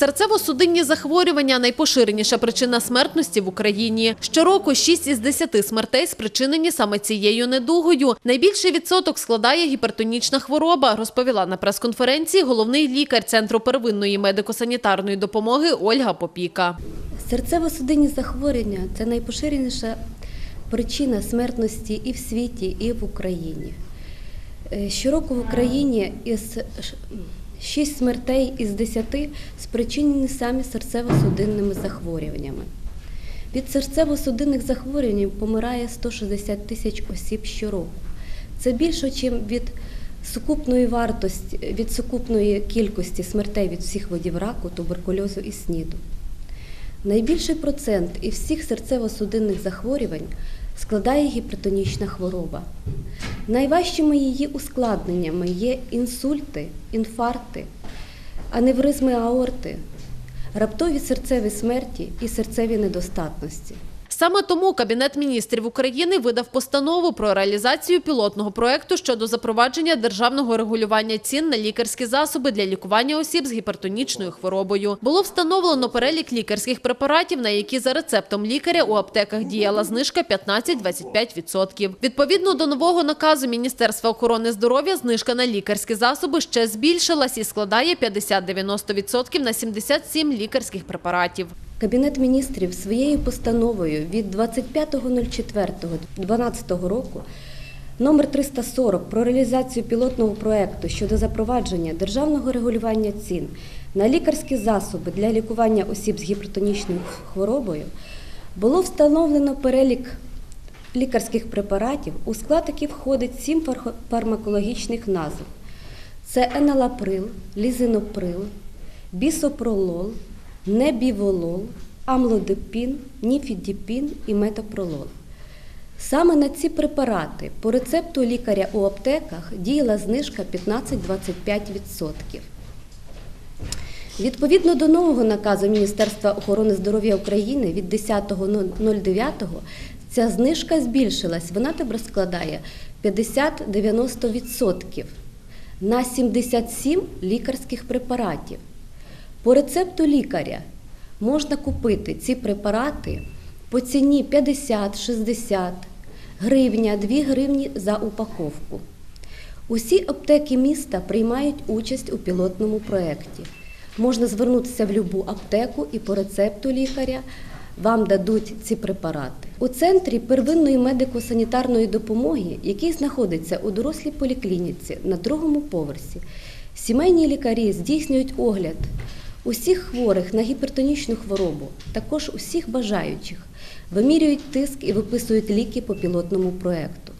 Серцево-судинні захворювання найпоширеніша причина смертності в Україні. Щороку 6 із 10 смертей спричинені саме цією недугою. Найбільший відсоток складає гіпертонічна хвороба, розповіла на прес-конференції головний лікар Центру первинної медико-санітарної допомоги Ольга Попіка. Серцево-судинні захворювання це найпоширеніша причина смертності і в світі, і в Україні. Е, Щороку в Україні із 6 смертей із 10 спричинені самі серцево-судинними захворюваннями. Від серцево-судинних захворювань помирає 160 тисяч осіб щороку. Це більше, ніж від сукупної вартості, від сукупної кількості смертей від всіх видів раку, туберкульозу і СНІДу. Найбільший процент із всіх серцево-судинних захворювань складає гіпертонічна хвороба. Найважчими її ускладненнями є інсульти, інфаркти, аневризми аорти, раптові серцеві смерті і серцеві недостатності. Саме тому Кабінет міністрів України видав постанову про реалізацію пілотного проекту щодо запровадження державного регулювання цін на лікарські засоби для лікування осіб з гіпертонічною хворобою. Було встановлено перелік лікарських препаратів, на які за рецептом лікаря у аптеках діяла знижка 15-25%. Відповідно до нового наказу Міністерства охорони здоров'я, знижка на лікарські засоби ще збільшилась і складає 50-90% на 77 лікарських препаратів. Кабінет міністрів своєю постановою від 25.04.2012 року номер 340 про реалізацію пілотного проекту щодо запровадження державного регулювання цін на лікарські засоби для лікування осіб з гіпертонічною хворобою було встановлено перелік лікарських препаратів, у склад яких входить сім фармакологічних назв. Це еналаприл, лізиноприл, бісопролол, небіволол, амлодипін, ніфідіпін і метопролол. Саме на ці препарати по рецепту лікаря у аптеках діяла знижка 15-25%. Відповідно до нового наказу Міністерства охорони здоров'я України від 10.09 ця знижка збільшилась. Вона тепер складає 50-90% на 77 лікарських препаратів. По рецепту лікаря можна купити ці препарати по ціні 50-60 гривня, 2 гривні за упаковку. Усі аптеки міста приймають участь у пілотному проєкті. Можна звернутися в будь-яку аптеку і по рецепту лікаря вам дадуть ці препарати. У центрі первинної медико-санітарної допомоги, який знаходиться у дорослій поліклініці на другому поверсі, сімейні лікарі здійснюють огляд усіх хворих на гіпертонічну хворобу, також усіх бажаючих, вимірюють тиск і виписують ліки по пілотному проєкту.